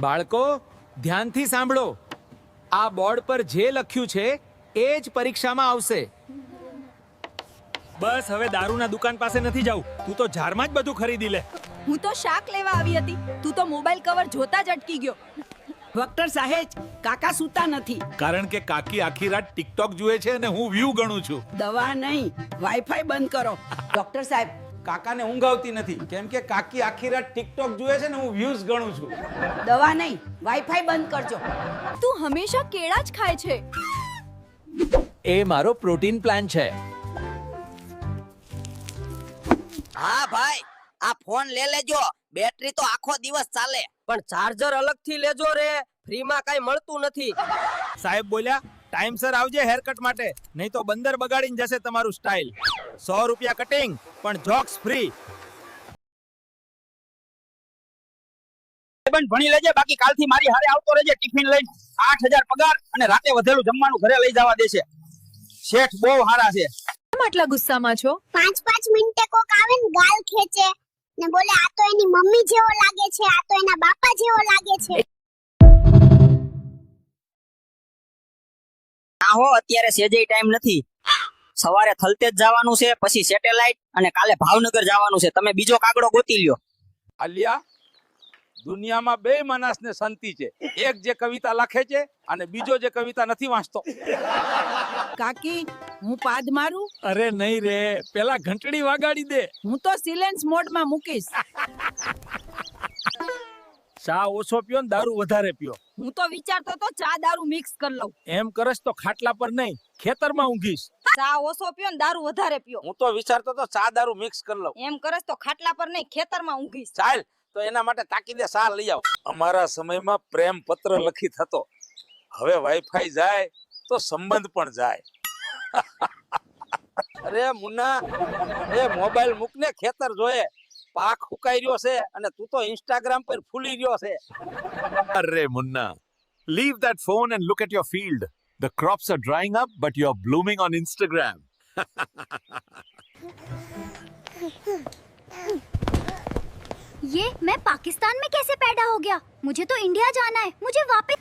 બાળકો ધ્યાનથી સાંભળો. આ બોર્ડ પર જે લખ્યું છે એ જ પરીક્ષામાં આવશે. બસ હવે દારૂના દુકાન પાસે નથી જવું તું તો ઝારમાં જ બધું ખરીદી લે. હું તો શાક લેવા આવી હતી. તું તો મોબાઈલ કવર જોતા જ અટકી ગયો. ડોક્ટર સાહેબ કાકા સૂતા નથી. કારણ કે કાકી આખી રાત ટિકટોક જુએ છે અને હું વ્યૂ ગણું છું. દવા નહીં વાઈફાઈ બંધ કરો. ડોક્ટર સાહેબ કાકાને ઊંઘ આવતી નથી. કેમ કે કાકી આખી રાત ટિકટોક જુએ છે ને હું વ્યૂઝ ગણું છું. દવા નહીં વાઈફાઈ બંધ કરજો. તું હંમેશા કેળા જ ખાય છે. એ મારો પ્રોટીન પ્લાન છે. હા ભાઈ આ ફોન લે લેજો. બેટરી તો આખો દિવસ ચાલે. પણ ચાર્જર અલગથી લેજો રે. ફ્રીમાં કાઈ મળતું નથી. સાહેબ બોલ્યા ટાઈમસર આવજે હેરકટ માટે. નહીં તો બંદર બગાડીને જશે તમારું સ્ટાઇલ સો રૂપિયા કટિંગ પણ જોક્સ ફ્રી ભણી લેજે બાકી કાલથી મારી હારે આવતો રહેજે ટિફિન લઈને. આઠ હજાર પગાર અને રાતે વધેલું જમવાનું ઘરે લઈ જવા દેશે. શેઠ બહુ હારા છે. કેમ આટલા ગુસ્સામાં છો? પાંચ પાંચ મિનિટે કોક આવે ને ગાલ ખેંચે ને બોલે આ તો એની મમ્મી જેવો લાગે છે આ તો એના બાપા જેવો લાગે છે. આહો હો અત્યારે સેજે ટાઈમ નથી. સવારે થલતેજ જવાનું છે પછી સેટેલાઇટ અને કાલે ભાવનગર જવાનું છે. તમે બીજો કાગડો ગોતી લ્યો. આલિયા દુનિયામાં બે માણસને શાંતિ છે. એક જે કવિતા લખે છે અને બીજો જે કવિતા નથી વાંચતો. કાકી હું પાદ મારું? અરે નહીં રે પેલા ઘંટડી વાગાડી દે. હું તો સિલેન્સ મોડમાં મૂકીશ. ચા ઓછો પીઓ ને દારૂ વધારે પીઓ હું તો વિચારતો તો ચા દારૂ મિક્સ કરી લઉં. એમ કરસ તો ખાટલા પર નહીં ખેતરમાં ઊંઘીશ. ચા ઓછો પીઓ ને દારૂ વધારે પીઓ હું તો વિચારતો તો ચા દારૂ મિક્સ કરી લઉં. એમ કરસ તો ખાટલા પર નહીં ખેતરમાં ઊંઘીશ. ચાલ તો એના માટે તાકીદે સા લઈ આવ. અમારા સમયમાં પ્રેમ પત્ર લખી થતો. હવે વાઈફાઈ જાય તો સંબંધ પણ જાય. અરે મુન્ના એ મોબાઈલ મૂકને ખેતર જોયે. પાક હુકાઈ રહ્યો છે અને તું તો ઇન્સ્ટાગ્રામ પર ફૂલી રહ્યો છે. અરે Munna leave that phone and look at your field. The crops are drying up, but you're blooming on Instagram. ये मैं पाकिस्तान में कैसे पैदा हो गया? मुझे तो इंडिया जाना है। मुझे वापस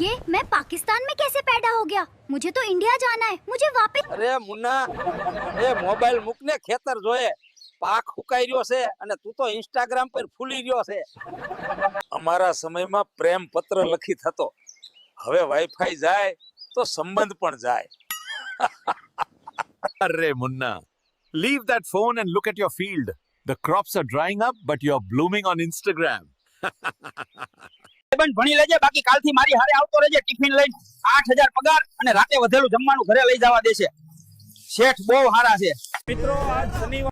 ये मैं पाकिस्तान में कैसे पैदा हो गया? मुझे तो इंडिया जाना है। मुझे वापस अरे मुन्ना ए मोबाइल मुकने खेतर जोए। પાક હુકાઈ રહ્યો છે અને તું તો ઇન્સ્ટાગ્રામ પર ફૂલી રહ્યો છે. અમારા સમયમાં પ્રેમ પત્ર લખી થતો. હવે વાઈફાઈ જાય તો સંબંધ પણ જાય. અરે Munna leave that phone and look at your field. The crops are drying up but you are blooming on Instagram ભણી લેજે બાકી કાલથી મારી હારે આવતો રહેજે ટિફિન લઈને. આઠ હજાર પગાર અને રાતે વધેલું જમવાનું ઘરે લઈ જવા દેશે. શેઠ બહુ હારા છે. મિત્રો આજ શનિવાર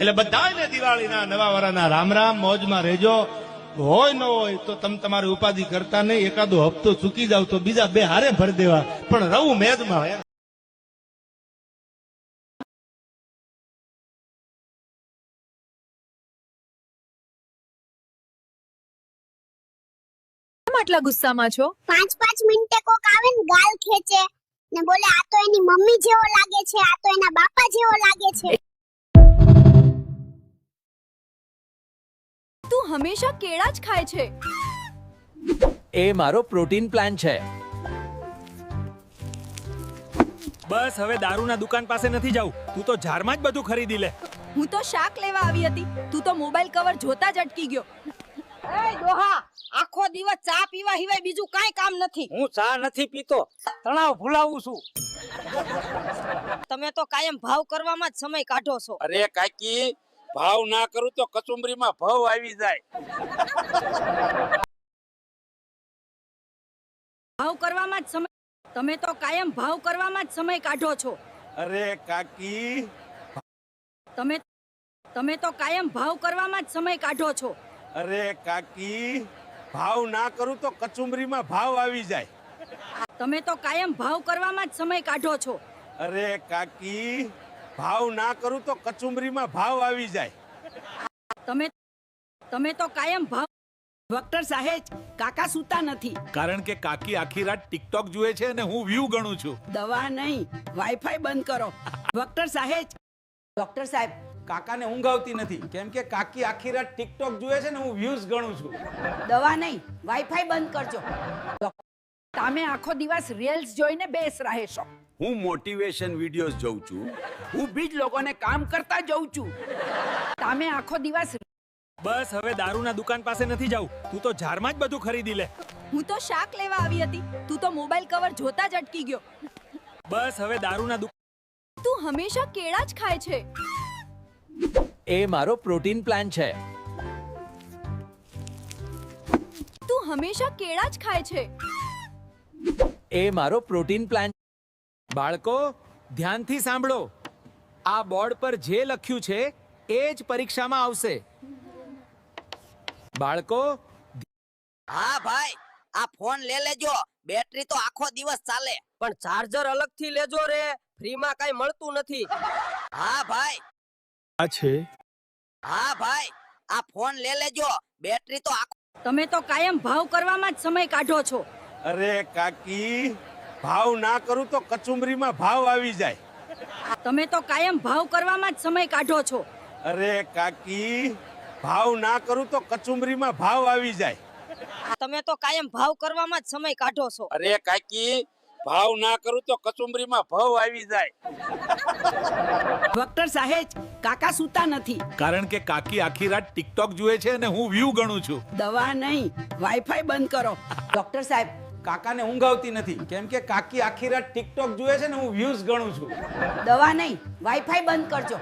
એટલે બધાને દિવાળીના નવા વરાના રામ રામ મોજમાં રહેજો. હોય ન હોય તો તમે તમારી ઉપાધિ કરતા નહીં. એકાદો હપ્તો ચૂકી જાવ તો બીજા બે હારે ભરી દેવા. પણ રહું મેદમાં. આટલા ગુસ્સામાં છો? પાંચ પાંચ મિનિટે કોક આવે ને ગાલ ખેંચે ને બોલે આ તો એની મમ્મી જેવો લાગે છે આ તો એના બાપા જેવો લાગે છે. તું હંમેશા કેળા જ ખાય છે. એ મારો પ્રોટીન પ્લાન છે. બસ હવે દારૂના દુકાન પાસે નથી જવું તું તો ઝારમાં જ બધું ખરીદી લે. હું તો શાક લેવા આવી હતી. તું તો મોબાઈલ કવર જોતા જ અટકી ગયો. એ દોહા આખો દિવસ ચા પીવા સિવાય બીજું કાંઈ કામ નથી. હું ચા નથી પીતો. તણાવ ભૂલાવું છું. તમે તો કાયમ ભાવ કરવામાં જ સમય કાઢો છો. અરે કાકી ભાવ ના કરું તો કચુંબરીમાં ભાવ આવી જાય. ભાવ કરવામાં જ સમય તમે તો કાયમ ભાવ કરવામાં જ સમય કાઢો છો. અરે કાકી. તમે તમે તો કાયમ ભાવ કરવામાં જ સમય કાઢો છો. અરે કાકી ભાવ ના કરું તો કચુંબરીમાં ભાવ આવી જાય. તમે તો કાયમ ભાવ કરવામાં જ સમય કાઢો છો. અરે કાકી ભાવ ના કરું તો કચુંબરીમાં ભાવ આવી જાય. તમે તમે તો કાયમ ભાવ ડોક્ટર સાહેબ કાકા સૂતા નથી. કારણ કે કાકી આખી રાત ટિકટોક જુએ છે અને હું વ્યૂ ગણું છું. દવા નહીં વાઈફાઈ બંધ કરો. ડોક્ટર સાહેબ ડોક્ટર સાહેબ. કાકાને ઊંઘ આવતી નથી. કેમ કે કાકી આખી રાત ટિકટોક જુએ છે ને હું વ્યૂઝ ગણું છું. દવા નહીં વાઈફાઈ બંધ કરજો. તમે આખો દિવસ રીલ્સ જોઈને બેસ રહેશો હું મોટિવેશન વિડીયોઝ જોઉં છું. હું બીજ લોકોને કામ કરતા જોઉં છું. તમે આખો દિવસ બસ હવે દારૂના દુકાન પાસે નથી જાવ તું તો ઝારમાં જ બધું ખરીદી લે. હું તો શાક લેવા આવી હતી. તું તો મોબાઈલ કવર જોતા જ અટકી ગયો. બસ હવે દારૂના દુકાન તું હંમેશા કેળા જ ખાય છે. એ મારો પ્રોટીન પ્લાન છે. તું હંમેશા કેળા જ ખાય છે. એ મારો પ્રોટીન પ્લાન બાળકો ધ્યાનથી સાંભળો. આ બોર્ડ પર જે લખ્યું છે એ જ પરીક્ષામાં આવશે. બાળકો હા ભાઈ આ ફોન લે લેજો. બેટરી તો આખો દિવસ ચાલે. પણ ચાર્જર અલગથી લેજો રે. ફ્રીમાં કઈ મળતું નથી. હા ભાઈ. આ છે? હા ભાઈ આ ફોન લે લેજો. બેટરી તો આખો તમે તો કાયમ ભાવ કરવામાં જ સમય કાઢો છો. અરે કાકી ભાવ ના કરું તો કચુંબરીમાં ભાવ આવી જાય. તમે તો કાયમ ભાવ કરવામાં જ સમય કાઢો છો. અરે કાકી ભાવ ના કરું તો કચુંબરીમાં ભાવ આવી જાય. તમે તો કાયમ ભાવ કરવામાં જ સમય કાઢો છો. અરે કાકી ભાવ ના કરું તો કચુંબરીમાં ભાવ આવી જાય. ડોક્ટર સાહેબ કાકા સૂતા નથી. કારણ કે કાકી આખી રાત ટિકટોક જુએ છે અને હું વ્યૂ ગણું છું. દવા નહીં વાઈફાઈ બંધ કરો. ડોક્ટર સાહેબ કાકાને ઊંઘ આવતી નથી. કેમ કે કાકી આખી રાત ટિકટોક જુએ છે ને હું વ્યૂઝ ગણું છું. દવા નહીં વાઈફાઈ બંધ કરજો.